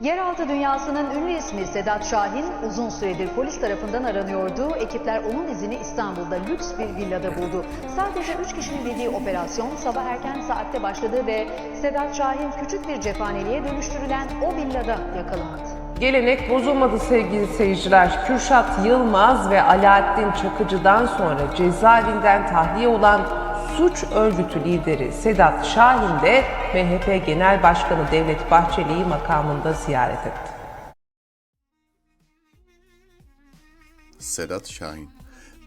Yeraltı dünyasının ünlü ismi Sedat Şahin uzun süredir polis tarafından aranıyordu. Ekipler onun izini İstanbul'da lüks bir villada buldu. Sadece 3 kişinin bildiği operasyon sabah erken saatte başladı ve Sedat Şahin küçük bir cephaneliğe dönüştürülen o villada yakalandı. Gelenek bozulmadı sevgili seyirciler. Kürşat Yılmaz ve Alaaddin Çakıcı'dan sonra cezaevinden tahliye olan suç örgütü lideri Sedat Şahin de MHP Genel Başkanı Devlet Bahçeli'yi makamında ziyaret etti. Sedat Şahin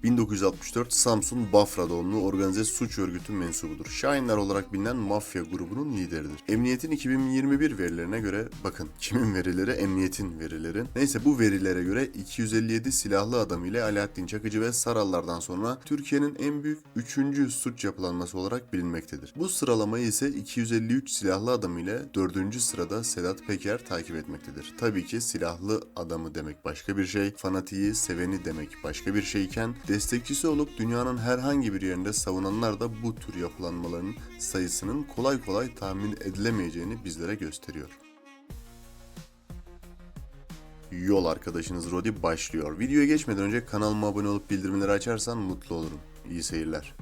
1964 Samsun Bafra doğumlu organize suç örgütü mensubudur. Şahinler olarak bilinen mafya grubunun lideridir. Emniyetin 2021 verilerine göre bakın kimin verileri emniyetin verileri. Neyse bu verilere göre 257 silahlı adam ile Alaaddin Çakıcı ve Sarallardan sonra Türkiye'nin en büyük 3. suç yapılanması olarak bilinmektedir. Bu sıralamayı ise 253 silahlı adam ile 4. sırada Sedat Peker takip etmektedir. Tabii ki silahlı adamı demek başka bir şey, fanatiği, seveni demek başka bir şeyken destekçisi olup dünyanın herhangi bir yerinde savunanlar da bu tür yapılanmaların sayısının kolay kolay tahmin edilemeyeceğini bizlere gösteriyor. Yol arkadaşınız Rodi başlıyor. Videoya geçmeden önce kanalıma abone olup bildirimleri açarsan mutlu olurum. İyi seyirler.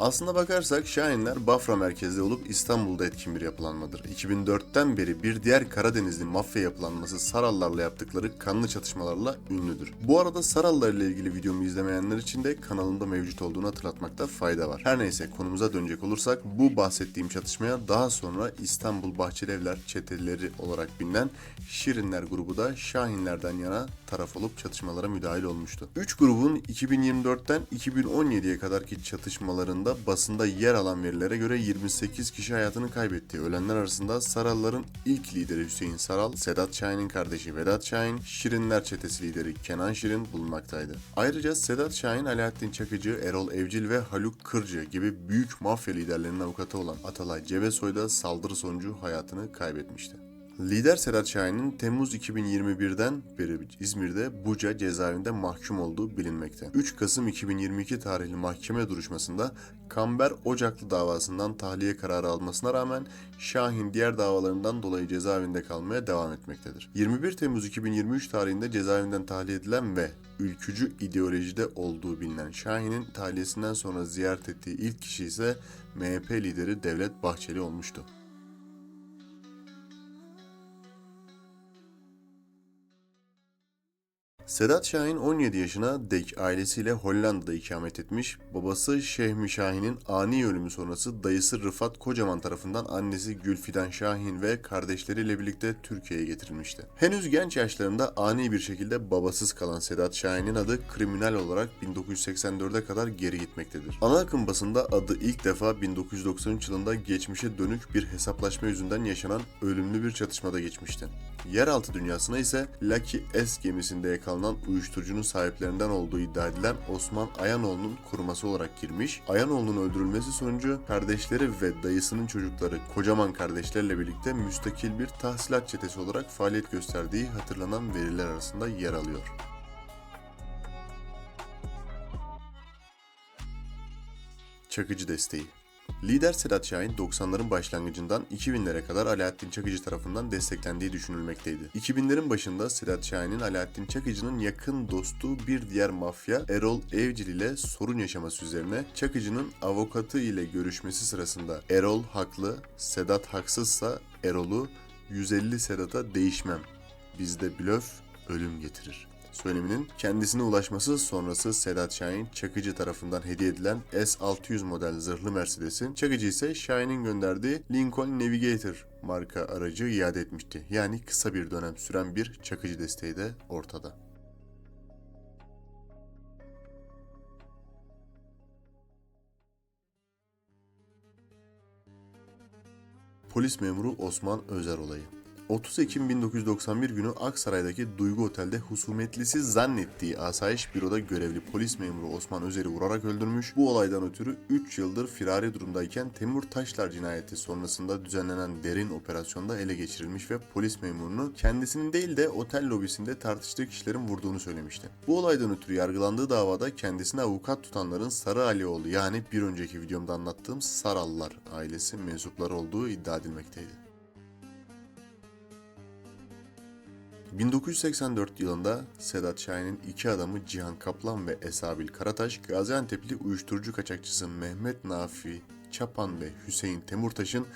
Aslına bakarsak Şahinler Bafra merkezli olup İstanbul'da etkin bir yapılanmadır. 2004'ten beri bir diğer Karadenizli mafya yapılanması Sarallarla yaptıkları kanlı çatışmalarla ünlüdür. Bu arada Sarallar ile ilgili videomu izlemeyenler için de kanalımda mevcut olduğunu hatırlatmakta fayda var. Her neyse konumuza dönecek olursak bu bahsettiğim çatışmaya daha sonra İstanbul Bahçelievler çeteleri olarak bilinen Şirinler grubu da Şahinlerden yana taraf olup çatışmalara müdahil olmuştu. Üç grubun 2024'ten 2017'ye kadarki çatışmalarında basında yer alan verilere göre 28 kişi hayatını kaybetti. Ölenler arasında Saralların ilk lideri Hüseyin Saral, Sedat Şahin'in kardeşi Vedat Şahin, Şirinler çetesi lideri Kenan Şirin bulunmaktaydı. Ayrıca Sedat Şahin, Alaaddin Çakıcı, Erol Evcil ve Haluk Kırcı gibi büyük mafya liderlerinin avukatı olan Atalay Cebesoy da saldırı sonucu hayatını kaybetmişti. Lider Sedat Şahin'in Temmuz 2021'den beri İzmir'de Buca cezaevinde mahkum olduğu bilinmekte. 3 Kasım 2022 tarihli mahkeme duruşmasında Kamber Ocaklı davasından tahliye kararı almasına rağmen Şahin diğer davalarından dolayı cezaevinde kalmaya devam etmektedir. 21 Temmuz 2023 tarihinde cezaevinden tahliye edilen ve ülkücü ideolojide olduğu bilinen Şahin'in tahliyesinden sonra ziyaret ettiği ilk kişi ise MHP lideri Devlet Bahçeli olmuştu. Sedat Şahin 17 yaşına dek ailesiyle Hollanda'da ikamet etmiş. Babası Şehmi Şahin'in ani ölümü sonrası dayısı Rıfat Kocaman tarafından annesi Gülfidan Şahin ve kardeşleriyle birlikte Türkiye'ye getirilmişti. Henüz genç yaşlarında ani bir şekilde babasız kalan Sedat Şahin'in adı kriminal olarak 1984'e kadar geri gitmektedir. Ana akım basında adı ilk defa 1993 yılında geçmişe dönük bir hesaplaşma yüzünden yaşanan ölümlü bir çatışmada geçmişti. Yeraltı dünyasına ise Lucky S gemisinde yakalanan uyuşturucunun sahiplerinden olduğu iddia edilen Osman Ayanoğlu'nun koruması olarak girmiş. Ayanoğlu'nun öldürülmesi sonucu kardeşleri ve dayısının çocukları kocaman kardeşlerle birlikte müstakil bir tahsilat çetesi olarak faaliyet gösterdiği hatırlanan veriler arasında yer alıyor. Çakıcı desteği Lider Sedat Şahin 90'ların başlangıcından 2000'lere kadar Alaaddin Çakıcı tarafından desteklendiği düşünülmekteydi. 2000'lerin başında Sedat Şahin'in Alaaddin Çakıcı'nın yakın dostu bir diğer mafya Erol Evcil ile sorun yaşaması üzerine Çakıcı'nın avukatı ile görüşmesi sırasında Erol haklı, Sedat haksızsa Erol'u 150 Sedat'a değişmem. Bizde blöf ölüm getirir söyleminin kendisine ulaşması sonrası Sedat Şahin Çakıcı tarafından hediye edilen S600 model zırhlı Mercedes'in Çakıcı ise Şahin'in gönderdiği Lincoln Navigator marka aracı iade etmişti. Yani kısa bir dönem süren bir Çakıcı desteği de ortada. Polis memuru Osman Özer olayı. 30 Ekim 1991 günü Aksaray'daki Duygu Otel'de husumetlisi zannettiği asayiş büroda görevli polis memuru Osman Özer'i vurarak öldürmüş. Bu olaydan ötürü 3 yıldır firari durumdayken Temur Taşlar cinayeti sonrasında düzenlenen derin operasyonda ele geçirilmiş ve polis memurunu kendisinin değil de otel lobisinde tartıştığı kişilerin vurduğunu söylemişti. Bu olaydan ötürü yargılandığı davada kendisine avukat tutanların Sarı Alioğlu yani bir önceki videomda anlattığım Sarallar ailesi mensupları olduğu iddia edilmekteydi. 1984 yılında Sedat Şahin'in iki adamı Cihan Kaplan ve Esabil Karataş, Gaziantep'li uyuşturucu kaçakçısı Mehmet Nafi Çapan ve Hüseyin Temurtaş'ın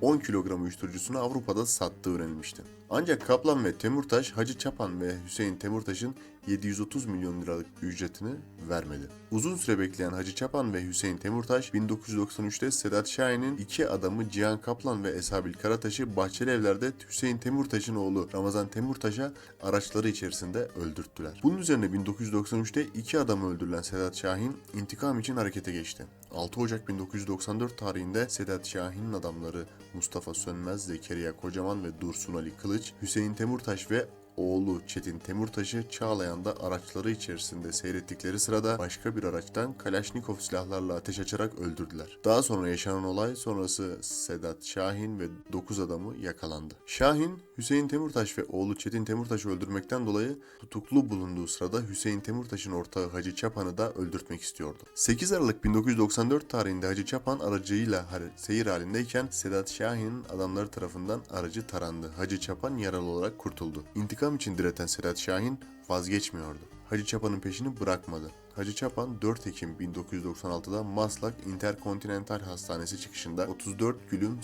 10 kilogram uyuşturucusunu Avrupa'da sattığı öğrenilmişti. Ancak Kaplan ve Temurtaş, Hacı Çapan ve Hüseyin Temurtaş'ın 730 milyon liralık ücretini vermedi. Uzun süre bekleyen Hacı Çapan ve Hüseyin Temurtaş 1993'te Sedat Şahin'in iki adamı Cihan Kaplan ve Esabil Karataş'ı Bahçeli Evler'de Hüseyin Temurtaş'ın oğlu Ramazan Temurtaş'a araçları içerisinde öldürttüler. Bunun üzerine 1993'te iki adamı öldürülen Sedat Şahin intikam için harekete geçti. 6 Ocak 1994 tarihinde Sedat Şahin'in adamları Mustafa Sönmez, Zekeriya Kocaman ve Dursun Ali Kılıç, Hüseyin Temurtaş ve oğlu Çetin Temurtaş'ı Çağlayan'da araçları içerisinde seyrettikleri sırada başka bir araçtan Kalaşnikov silahlarla ateş açarak öldürdüler. Daha sonra yaşanan olay sonrası Sedat Şahin ve 9 adamı yakalandı. Şahin, Hüseyin Temurtaş ve oğlu Çetin Temurtaş'ı öldürmekten dolayı tutuklu bulunduğu sırada Hüseyin Temurtaş'ın ortağı Hacı Çapan'ı da öldürtmek istiyordu. 8 Aralık 1994 tarihinde Hacı Çapan aracıyla seyir halindeyken Sedat Şahin'in adamları tarafından aracı tarandı. Hacı Çapan yaralı olarak kurtuldu. İntikam için direten Sedat Şahin vazgeçmiyordu. Hacı Çapan'ın peşini bırakmadı. Hacı Çapan 4 Ekim 1996'da Maslak Interkontinental Hastanesi çıkışında 34 Gülüm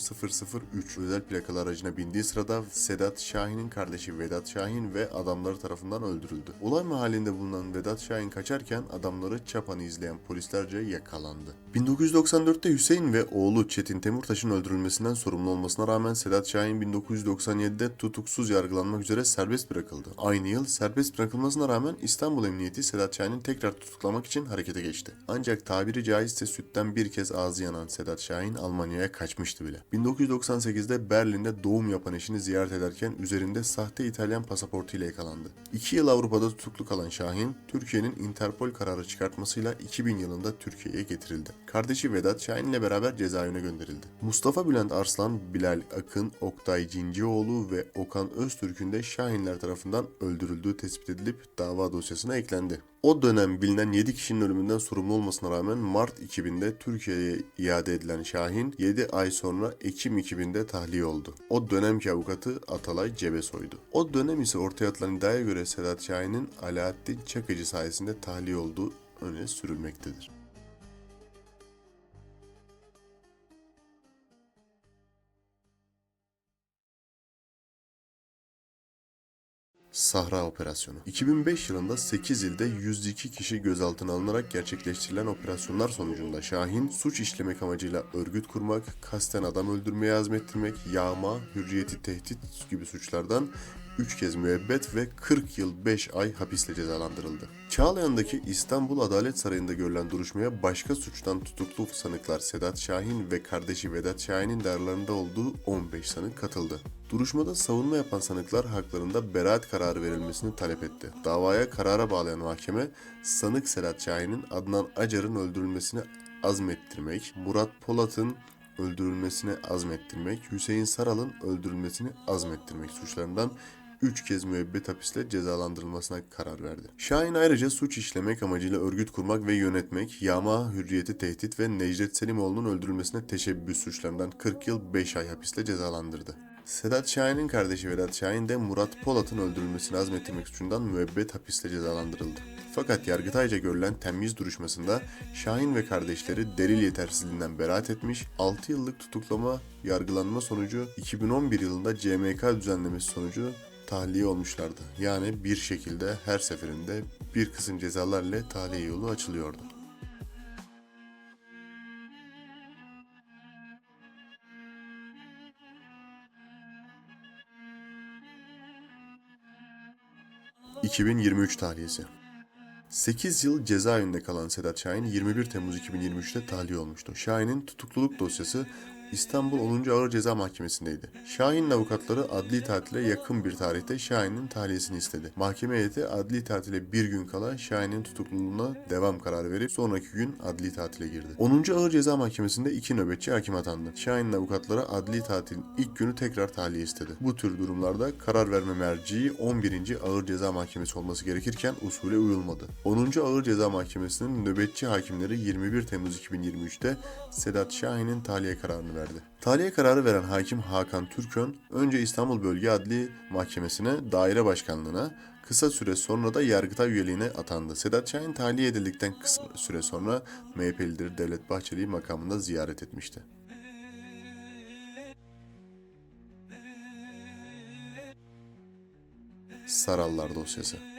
003 özel plakalı aracına bindiği sırada Sedat Şahin'in kardeşi Vedat Şahin ve adamları tarafından öldürüldü. Olay mahallinde bulunan Vedat Şahin kaçarken adamları Çapan'ı izleyen polislerce yakalandı. 1994'te Hüseyin ve oğlu Çetin Temurtaş'ın öldürülmesinden sorumlu olmasına rağmen Sedat Şahin 1997'de tutuksuz yargılanmak üzere serbest bırakıldı. Aynı yıl serbest bırakılmasına rağmen İstanbul Emniyeti Sedat Şahin'i tekrar tutuklamak için harekete geçti. Ancak tabiri caizse sütten bir kez ağzı yanan Sedat Şahin Almanya'ya kaçmıştı bile. 1998'de Berlin'de doğum yapan eşini ziyaret ederken üzerinde sahte İtalyan pasaportuyla yakalandı. İki yıl Avrupa'da tutuklu kalan Şahin, Türkiye'nin Interpol kararı çıkartmasıyla 2000 yılında Türkiye'ye getirildi. Kardeşi Vedat Şahin ile beraber cezaevine gönderildi. Mustafa Bülent Arslan, Bilal Akın, Oktay Cincioğlu ve Okan Öztürk'ün de Şahinler tarafından öldürüldüğü tespit edilip dava dosyasına eklendi. O dönem bilinen 7 kişinin ölümünden sorumlu olmasına rağmen Mart 2000'de Türkiye'ye iade edilen Şahin 7 ay sonra Ekim 2000'de tahliye oldu. O dönemki avukatı Atalay Cebesoy'du. O dönem ise ortaya atılan iddiaya göre Sedat Şahin'in Alaaddin Çakıcı sayesinde tahliye olduğu öne sürülmektedir. Sahra Operasyonu. 2005 yılında 8 ilde 102 kişi gözaltına alınarak gerçekleştirilen operasyonlar sonucunda Şahin suç işlemek amacıyla örgüt kurmak, kasten adam öldürmeye azmettirmek, yağma, hürriyeti tehdit gibi suçlardan 3 kez müebbet ve 40 yıl 5 ay hapisle cezalandırıldı. Çağlayan'daki İstanbul Adalet Sarayı'nda görülen duruşmaya başka suçtan tutuklu sanıklar Sedat Şahin ve kardeşi Vedat Şahin'in de aralarında olduğu 15 sanık katıldı. Duruşmada savunma yapan sanıklar haklarında beraat kararı verilmesini talep etti. Davaya karara bağlayan mahkeme, sanık Sedat Şahin'in Adnan Acar'ın öldürülmesini azmettirmek, Murat Polat'ın öldürülmesine azmettirmek, Hüseyin Saral'ın öldürülmesini azmettirmek suçlarından 3 kez müebbet hapisle cezalandırılmasına karar verdi. Şahin ayrıca suç işlemek amacıyla örgüt kurmak ve yönetmek, yağma, hürriyeti tehdit ve Necdet Selimoğlu'nun öldürülmesine teşebbüs suçlarından 40 yıl 5 ay hapisle cezalandırdı. Sedat Şahin'in kardeşi Vedat Şahin de Murat Polat'ın öldürülmesini azmettirmek suçundan müebbet hapisle cezalandırıldı. Fakat Yargıtay'ca görülen temyiz duruşmasında Şahin ve kardeşleri delil yetersizliğinden beraat etmiş, 6 yıllık tutuklama yargılanma sonucu 2011 yılında CMK düzenlemesi sonucu tahliye olmuşlardı. Yani bir şekilde her seferinde bir kısım cezalar ile tahliye yolu açılıyordu. ...2023 tahliyesi. 8 yıl cezaevinde kalan Sedat Şahin 21 Temmuz 2023'te tahliye olmuştu. Şahin'in tutukluluk dosyası İstanbul 10. Ağır Ceza Mahkemesi'ndeydi. Şahin'in avukatları adli tatile yakın bir tarihte Şahin'in tahliyesini istedi. Mahkeme heyeti adli tatile bir gün kala Şahin'in tutukluluğuna devam kararı verip sonraki gün adli tatile girdi. 10. Ağır Ceza Mahkemesi'nde iki nöbetçi hakim atandı. Şahin'in avukatları adli tatilin ilk günü tekrar tahliye istedi. Bu tür durumlarda karar verme merciği 11. Ağır Ceza Mahkemesi olması gerekirken usule uyulmadı. 10. Ağır Ceza Mahkemesi'nin nöbetçi hakimleri 21 Temmuz 2023'te Sedat Şahin'in tahliye kararını verdi. Tahliye kararı veren hakim Hakan Türkön önce İstanbul Bölge Adli Mahkemesi'ne daire başkanlığına kısa süre sonra da Yargıtay üyeliğine atandı. Sedat Şahin tahliye edildikten kısa süre sonra MHP lideri Devlet Bahçeli'yi makamında ziyaret etmişti. Sarallar dosyası.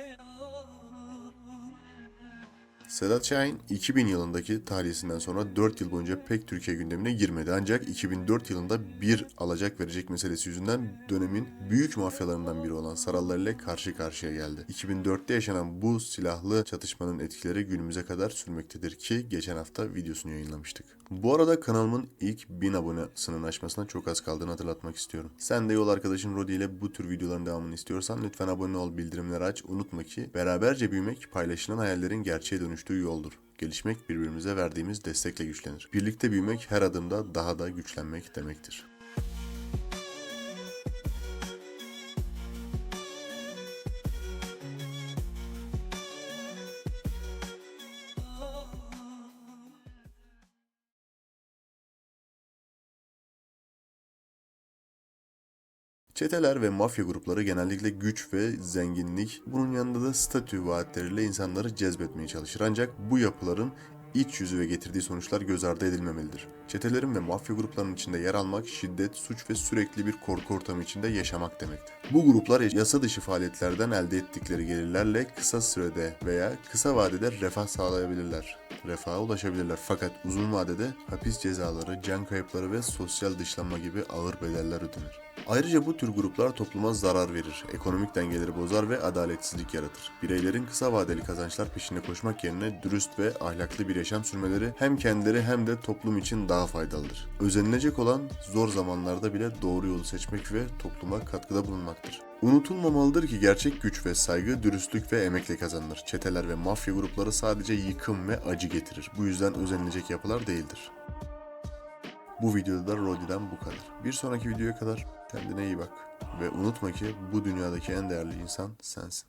Sedat Şahin 2000 yılındaki tahliyesinden sonra 4 yıl boyunca pek Türkiye gündemine girmedi. Ancak 2004 yılında bir alacak verecek meselesi yüzünden dönemin büyük mafyalarından biri olan Sarallar ile karşı karşıya geldi. 2004'te yaşanan bu silahlı çatışmanın etkileri günümüze kadar sürmektedir ki geçen hafta videosunu yayınlamıştık. Bu arada kanalımın ilk 1000 abonesinin aşmasına çok az kaldığını hatırlatmak istiyorum. Sen de yol arkadaşın Rodi ile bu tür videoların devamını istiyorsan lütfen abone ol, bildirimleri aç. Unutma ki beraberce büyümek paylaşılan hayallerin gerçeğe dönüştüğü yoldur. Gelişmek birbirimize verdiğimiz destekle güçlenir. Birlikte büyümek her adımda daha da güçlenmek demektir. Çeteler ve mafya grupları genellikle güç ve zenginlik, bunun yanında da statü vaatleriyle insanları cezbetmeye çalışır. Ancak bu yapıların iç yüzü ve getirdiği sonuçlar göz ardı edilmemelidir. Çetelerin ve mafya gruplarının içinde yer almak, şiddet, suç ve sürekli bir korku ortamı içinde yaşamak demektir. Bu gruplar yasa dışı faaliyetlerden elde ettikleri gelirlerle kısa sürede veya kısa vadede refah sağlayabilirler. Refaha ulaşabilirler fakat uzun vadede hapis cezaları, can kayıpları ve sosyal dışlanma gibi ağır bedeller ödenir. Ayrıca bu tür gruplar topluma zarar verir, ekonomik dengeleri bozar ve adaletsizlik yaratır. Bireylerin kısa vadeli kazançlar peşinde koşmak yerine dürüst ve ahlaklı bir yaşam sürmeleri hem kendileri hem de toplum için daha faydalıdır. Özenilecek olan zor zamanlarda bile doğru yolu seçmek ve topluma katkıda bulunmaktır. Unutulmamalıdır ki gerçek güç ve saygı dürüstlük ve emekle kazanılır. Çeteler ve mafya grupları sadece yıkım ve acı getirir. Bu yüzden özenilecek yapılar değildir. Bu videoda da Rodi'den bu kadar. Bir sonraki videoya kadar kendine iyi bak. Ve unutma ki bu dünyadaki en değerli insan sensin.